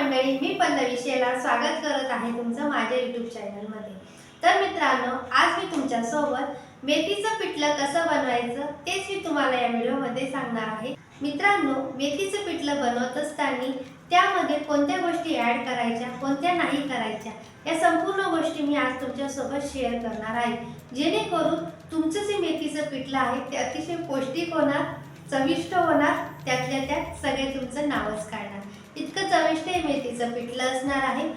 मंडळी मी पल्लवी शेला स्वागत करत आहे तुमचं माझ्या यूट्यूब चॅनलमध्ये तर मित्रांनो आज मी तुमच्यासोबत मेथीचं पिठलं कसं बनवायचं तेच मी तुम्हाला या व्हिडिओमध्ये सांगणार आहे. मित्रांनो मेथीचं पिठलं बनवत असताना त्यामध्ये कोणत्या गोष्टी ॲड करायच्या कोणत्या नाही करायच्या या संपूर्ण गोष्टी मी आज तुमच्यासोबत शेअर करणार आहे. जेणेकरून तुमचं जे मेथीचं पिठलं आहे ते अतिशय पौष्टिक होणार चविष्ट होणार त्यातल्या त्यात सगळे तुमचं नावच काढणार. इतकं चविष्ट हे मेथीचं पिठलं असणार आहे.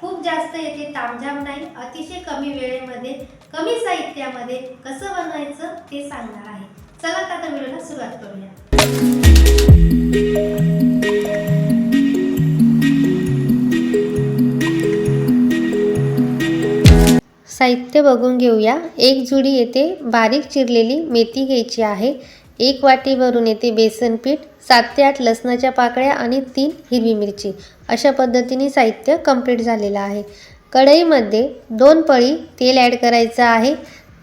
खूप जास्त येथे तामझाम नाही. अतिशय कमी वेळेमध्ये कमी साहित्यामध्ये कसं बनवायचं ते सांगणार आहे. चला तर आता व्हिडिओला सुरुवात करूया. साहित्य बघून घेऊया. एक जुडी येथे बारीक चिरलेली मेथी घ्यायची आहे. एक वाटी भरून येते बेसन पीठ सात ते आठ लसणाच्या पाकळ्या आणि तीन हिरवी मिरची. अशा पद्धतीने साहित्य कंप्लीट झालेलं आहे. कढईमध्ये दोन पळी तेल ॲड करायचं आहे.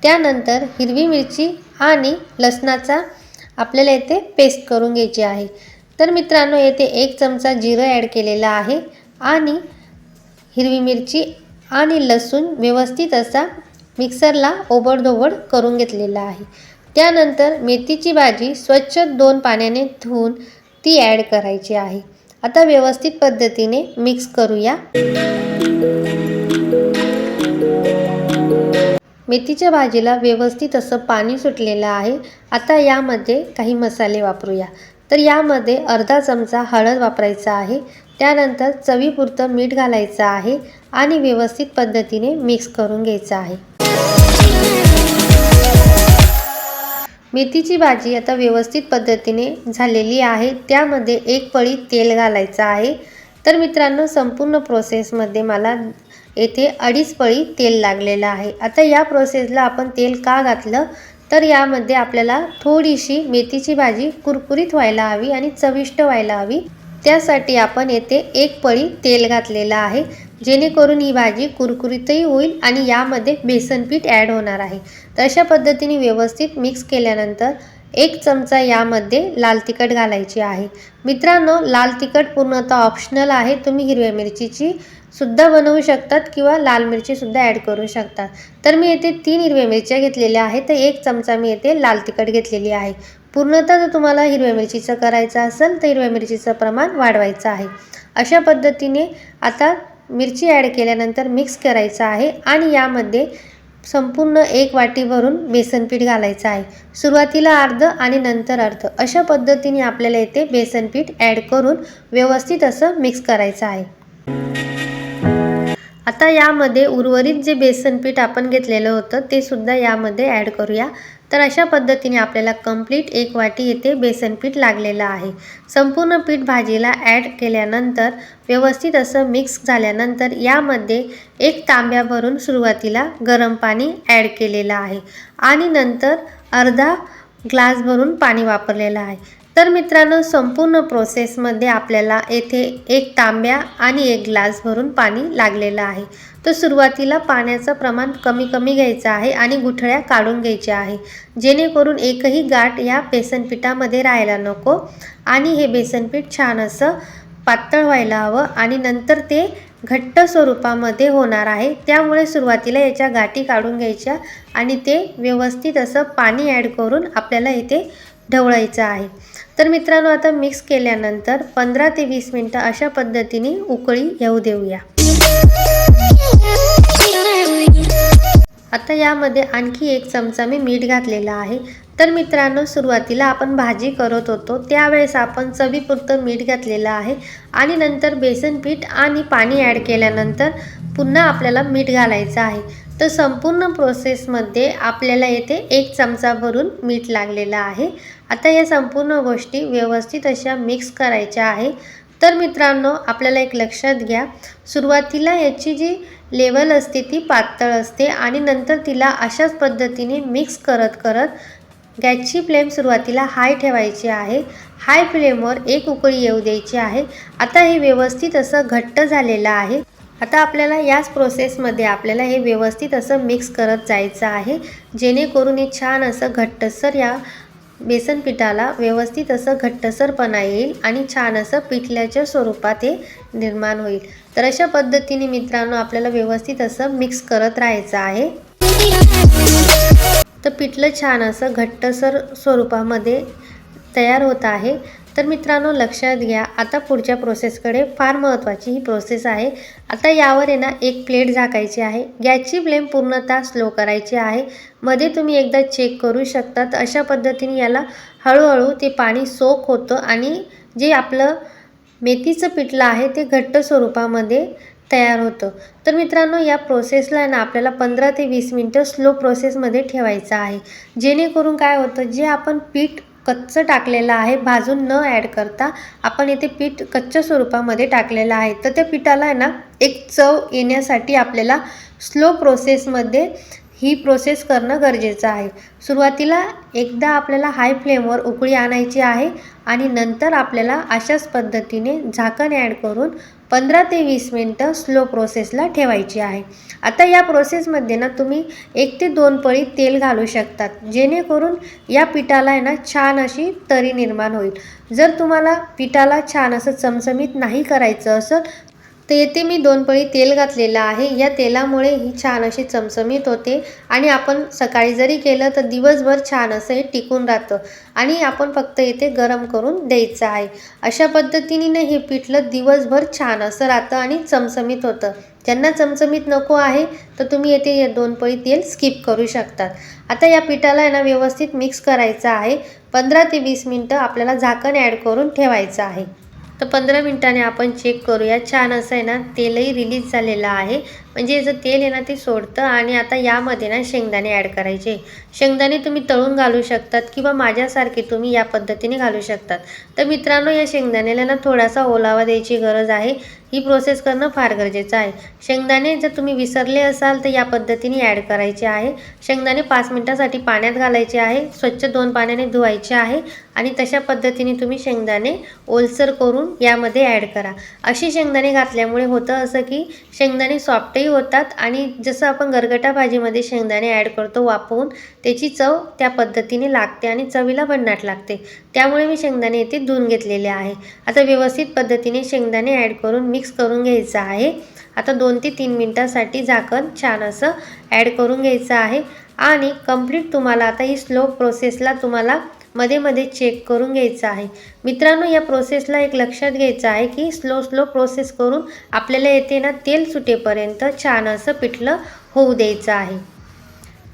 त्यानंतर हिरवी मिरची आणि लसणाचा आपल्याला येथे पेस्ट करून घ्यायची आहे. तर मित्रांनो येथे एक चमचा जिरं ॲड केलेला आहे आणि हिरवी मिरची आणि लसूण व्यवस्थित असा मिक्सरला ओबडधोबड करून घेतलेला आहे. त्यानंतर मेथीची भाजी स्वच्छ दोन पाण्याने धुवून ती ॲड करायची आहे. आता व्यवस्थित पद्धतीने मिक्स करूया. मेथीच्या भाजीला व्यवस्थित असं पाणी सुटलेलं आहे. आता यामध्ये काही मसाले वापरूया. तर यामध्ये अर्धा चमचा हळद वापरायचा आहे. त्यानंतर चवीपुरतं मीठ घालायचं आहे आणि व्यवस्थित पद्धतीने मिक्स करून घ्यायचं आहे. मेथीची भाजी आता व्यवस्थित पद्धतीने झालेली आहे. त्यामध्ये एक पळी तेल घालायचं आहे. तर मित्रांनो संपूर्ण प्रोसेसमध्ये मला येथे अडीच पळी तेल लागलेलं आहे. आता या प्रोसेसला आपण तेल का घातलं? तर यामध्ये आपल्याला थोडीशी मेथीची भाजी कुरकुरीत व्हायला हवी आणि चविष्ट व्हायला हवी. त्यासाठी आपण येथे एक पळी तेल घातलेलं आहे. जेणेकरून ही भाजी कुरकुरीतही होईल आणि यामध्ये बेसन पीठ ॲड होणार आहे. तर अशा पद्धतीने व्यवस्थित मिक्स केल्यानंतर एक चमचा यामध्ये लाल तिखट घालायची आहे. मित्रांनो लाल तिखट पूर्णतः ऑप्शनल आहे. तुम्ही हिरव्या मिरचीची सुद्धा बनवू शकतात किंवा लाल मिरचीसुद्धा ॲड करू शकतात. तर मी येथे तीन हिरव्या मिरच्या घेतलेल्या आहेत. तर एक चमचा मी येथे लाल तिखट घेतलेली आहे. पूर्णतः जर तुम्हाला हिरव्या मिरचीचं करायचं असेल तर हिरव्या मिरचीचं प्रमाण वाढवायचं आहे. अशा पद्धतीने आता मिरची ॲड केल्यानंतर मिक्स करायचं आहे आणि यामध्ये संपूर्ण एक वाटी भरून बेसन पीठ घालायचं आहे. सुरुवातीला अर्ध आणि नंतर अर्ध. अशा पद्धतीने आपल्याला येथे बेसन पीठ ॲड करून व्यवस्थित असं मिक्स करायचं आहे. आता यामध्ये उर्वरित जे बेसन पीठ आपण घेतलेलं होतं ते सुद्धा यामध्ये ॲड करूया. तर अशा पद्धतीने आपल्याला कंप्लीट एक वाटी येथे बेसन पीठ लागलेलं आहे. संपूर्ण पीठ भाजीला ॲड केल्यानंतर व्यवस्थित असं मिक्स झाल्यानंतर यामध्ये एक तांब्या भरून सुरुवातीला गरम पाणी ॲड केलेलं आहे. आणि नंतर अर्धा ग्लास भरून पाणी वापरलेलं आहे. तर मित्रांनो संपूर्ण प्रोसेसमध्ये आपल्याला येथे एक तांब्या आणि एक ग्लास भरून पाणी लागलेलं आहे. तर सुरुवातीला पाण्याचं प्रमाण कमी कमी घ्यायचं आहे आणि गुठळ्या काढून घ्यायच्या आहे. जेणेकरून एकही गाठ या बेसनपिठामध्ये राहायला नको आणि हे बेसनपीठ छान असं पातळ व्हायला हवं आणि नंतर ते घट्ट स्वरूपामध्ये होणार आहे. त्यामुळे सुरुवातीला याच्या गाठी काढून घ्यायच्या आणि ते व्यवस्थित असं पाणी ॲड करून आपल्याला इथे ढवळायचं आहे. तर मित्रांनो आता मिक्स केल्यानंतर पंधरा ते वीस मिनटं अशा पद्धतीने उकळी येऊ देऊया. आता यामध्ये आणखी एक चमचा मी मीठ घातलेला आहे. तर मित्रांनो सुरुवातीला आपण भाजी करत होतो. त्यावेळेस आपण चवीपुरतं मीठ घातलेलं आहे आणि नंतर बेसन पीठ आणि पाणी ॲड केल्यानंतर पुन्हा आपल्याला मीठ घालायचं आहे. तर संपूर्ण प्रोसेसमध्ये आपल्याला येथे एक चमचा भरून मीठ लागलेलं आहे. आता या संपूर्ण गोष्टी व्यवस्थित अशा मिक्स करायच्या आहे. तर मित्रांनो आपल्याला एक लक्षात घ्या. सुरुवातीला याची जी लेवल असते ती पातळ असते आणि नंतर तिला अशाच पद्धतीने मिक्स करत करत गॅसची फ्लेम सुरुवातीला हाय ठेवायची आहे. हाय फ्लेमवर एक उकळी येऊ द्यायची आहे. आता हे व्यवस्थित असं घट्ट झालेलं आहे. आता आपल्याला याच प्रोसेसमध्ये आपल्याला हे व्यवस्थित असं मिक्स करत जायचं आहे. जेणेकरून हे छान असं घट्टसर या बेसन पिठाला व्यवस्थित असं घट्टसरपणा येईल आणि छान असं पिठल्याच्या स्वरूपात हे निर्माण होईल. तर अशा पद्धतीने मित्रांनो आपल्याला व्यवस्थित असं मिक्स करत राहायचं आहे. तर पिठलं छान असं घट्टसर स्वरूपामध्ये तयार होत आहे. तर मित्रांनो लक्षात घ्या आता पुढच्या प्रोसेसकडे फार महत्त्वाची ही प्रोसेस आहे. आता यावर आहे ना एक प्लेट झाकायची आहे. गॅसची फ्लेम पूर्णतः स्लो करायची आहे. मध्ये तुम्ही एकदा चेक करू शकता तर अशा पद्धतीने याला हळूहळू ते पाणी सोक होतं आणि जे आपलं मेथीचं पिठलं आहे ते घट्ट स्वरूपामध्ये तयार होतं. तर मित्रांनो या प्रोसेसला ना आपल्याला पंधरा ते वीस मिनटं स्लो प्रोसेसमध्ये ठेवायचं आहे. जेणेकरून काय होतं जे आपण पीठ कच्चं टाकलेलं आहे भाजून न ॲड करता आपण इथे पीठ कच्च्या स्वरूपामध्ये टाकलेलं आहे. तर त्या पिठाला आहे ना एक चव येण्यासाठी आपल्याला स्लो प्रोसेसमध्ये ही प्रोसेस करणं गरजेचं आहे. सुरुवातीला एकदा आपल्याला हाय फ्लेमवर उकळी आणायची आहे आणि नंतर आपल्याला अशाच पद्धतीने झाकण ॲड करून पंधरा ते वीस मिनटं स्लो प्रोसेसला ठेवायची आहे. आता या प्रोसेसमध्ये ना तुम्ही एक ते दोन पळी तेल घालू शकतात. जेणेकरून या पिठाला आहे ना छान अशी तरी निर्माण होईल. जर तुम्हाला पिठाला छान असं चमचमीत नाही करायचं असं तर येथे मी दोन पळी तेल घातलेलं आहे. या तेलामुळे ही छान अशी चमचमीत होते आणि आपण सकाळी जरी केलं तर दिवसभर छान असं हे टिकून राहतं आणि आपण फक्त येथे गरम करून द्यायचं आहे. अशा पद्धतीने हे पिठलं दिवसभर छान असं राहतं आणि चमचमीत होतं. ज्यांना चमचमीत नको आहे तर तुम्ही येथे या दोन पळी तेल स्किप करू शकतात. आता या पिठाला आहे ना व्यवस्थित मिक्स करायचं आहे. पंधरा ते वीस मिनटं आपल्याला झाकण ॲड करून ठेवायचं आहे. तर पंधरा मिनटाने आपण चेक करूया. छान असं आहे ना तेलही रिलीज झालेलं आहे. म्हणजे याचं तेल आहे ना ते सोडतं आणि आता यामध्ये ना शेंगदाणे ॲड करायचे. शेंगदाणे तुम्ही तळून घालू शकतात किंवा माझ्यासारखे तुम्ही या पद्धतीने घालू शकतात. तर मित्रांनो या शेंगदाण्याला ना थोडासा ओलावा द्यायची गरज आहे. ही प्रोसेस करणं फार गरजेचं आहे. शेंगदाणे जर तुम्ही विसरले असाल तर या पद्धतीने ॲड करायचे आहे. शेंगदाणे पाच मिनटासाठी पाण्यात घालायचे आहे. स्वच्छ दोन पाण्याने धुवायचे आहे आणि तशा पद्धतीने तुम्ही शेंगदाणे ओलसर करून यामध्ये ॲड करा. अशी शेंगदाणे घातल्यामुळे होतं असं की शेंगदाणे सॉफ्टही होतात आणि जसं आपण गरगटा भाजीमध्ये शेंगदाणे ॲड करतो वापरून त्याची चव त्या पद्धतीने लागते आणि चवीला भन्नाट लागते. त्यामुळे मी शेंगदाणे येथे धुवून घेतलेले आहे. आता व्यवस्थित पद्धतीने शेंगदाणे ॲड करून मिक्स करून घ्यायचं आहे. आता दोन ते तीन मिनटासाठी झाकण छान असं ॲड करून घ्यायचं आहे. आणि कंप्लीट तुम्हाला आता ही स्लो प्रोसेसला तुम्हाला मध्ये मध्ये चेक करून घ्यायचं आहे. मित्रांनो या प्रोसेसला एक लक्षात घ्यायचं आहे की स्लो स्लो प्रोसेस करून आपल्याला येते ना तेल सुटेपर्यंत छान असं पिठलं होऊ द्यायचं आहे.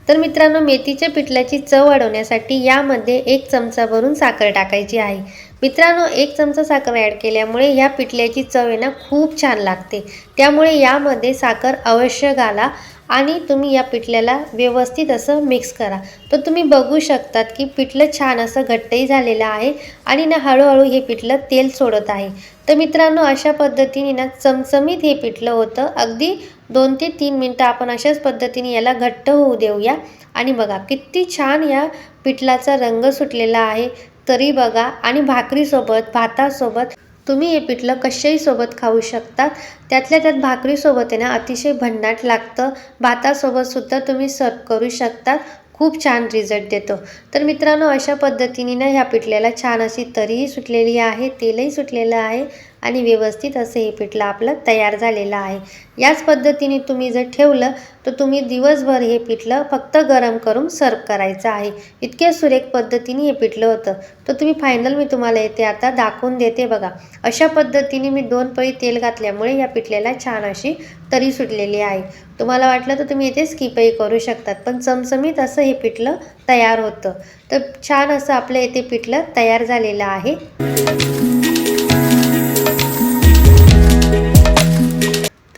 तर मित्रांनो मेथीच्या पिठल्याची चव वाढवण्यासाठी यामध्ये एक चमचा भरून साखर टाकायची आहे. मित्रांनो एक चमचा साखर ॲड केल्यामुळे ह्या पिठल्याची चव आहे ना खूप छान लागते. त्यामुळे यामध्ये साखर अवश्य घाला. आणि तुम्ही या पिठल्याला व्यवस्थित असं मिक्स करा. तर तुम्ही बघू शकतात की पिठलं छान असं घट्टही झालेलं आहे आणि ना हळूहळू हे पिठलं तेल सोडत आहे. तर मित्रांनो अशा पद्धतीने ना चमचमीत हे पिठलं होतं. अगदी दोन ते तीन मिनटं आपण अशाच पद्धतीने याला घट्ट होऊ देऊया. आणि बघा किती छान या पिठलाचा रंग सुटलेला आहे. तरी बघा आणि भाकरीसोबत भातासोबत तुम्ही हे पिठलं कशाही सोबत खाऊ शकतात. त्यातल्या त्यात भाकरीसोबत आहे ना अतिशय भन्नाट लागतं. भातासोबतसुद्धा तुम्ही सर्व करू शकतात. खूप छान रिझल्ट देतो. तर मित्रांनो अशा पद्धतीने ना ह्या पिठल्याला छान अशी तरीही सुटलेली आहे तेलही सुटलेलं आहे. आणि व्यवस्थित असं हे पिठलं आपलं तयार झालेलं आहे. याच पद्धतीने तुम्ही जर ठेवलं तर तुम्ही दिवसभर हे पिठलं फक्त गरम करून सर्व करायचं आहे. इतक्या सुरेख पद्धतीने हे पिठलं होतं. तर तुम्ही फायनल मी तुम्हाला येते आता दाखवून देते बघा. अशा पद्धतीने मी दोन पळी तेल घातल्यामुळे या पिठल्याला छान अशी तरी सुटलेली आहे. तुम्हाला वाटलं तर तुम्ही इथे स्किपही करू शकतात पण चमचमीत असं हे पिठलं तयार होतं. तर छान असं आपलं येथे पिठलं तयार झालेलं आहे.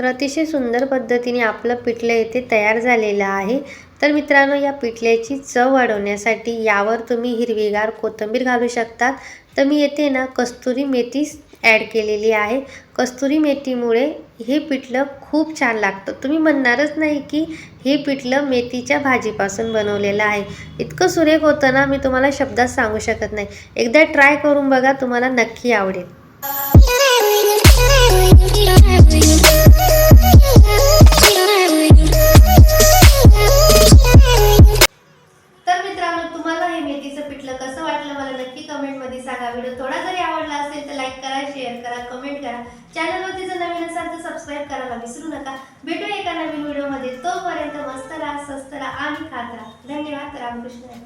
तर अतिशय सुंदर पद्धतीने आपलं पिठलं येथे तयार झालेलं आहे. तर मित्रांनो या पिठल्याची चव वाढवण्यासाठी यावर तुम्ही हिरवीगार कोथिंबीर घालू शकतात. तर मी येथे ना कस्तुरी मेथी ॲड केलेली आहे. कस्तुरी मेथीमुळे हे पिठलं खूप छान लागतं. तुम्ही म्हणणारच नाही की हे पिठलं मेथीच्या भाजीपासून बनवलेलं आहे. इतकं सुरेख होतं ना मी तुम्हाला शब्दात सांगू शकत नाही. एकदा ट्राय करून बघा तुम्हाला नक्की आवडेल. तर मित्रांनो तुम्हाला हे मी तिचं पिठलं कसं वाटलं मला नक्की कमेंटमध्ये सांगा. व्हिडिओ थोडा जरी आवडला असेल तर लाईक करा शेअर करा कमेंट करा. चॅनलवर तिचं नवीन असाल तर सबस्क्राईब करायला विसरू नका. भेटू एका नवीन व्हिडिओमध्ये. तोपर्यंत मस्त राहा स्वस्त राहा आणि खात राहा. धन्यवाद. रामकृष्ण.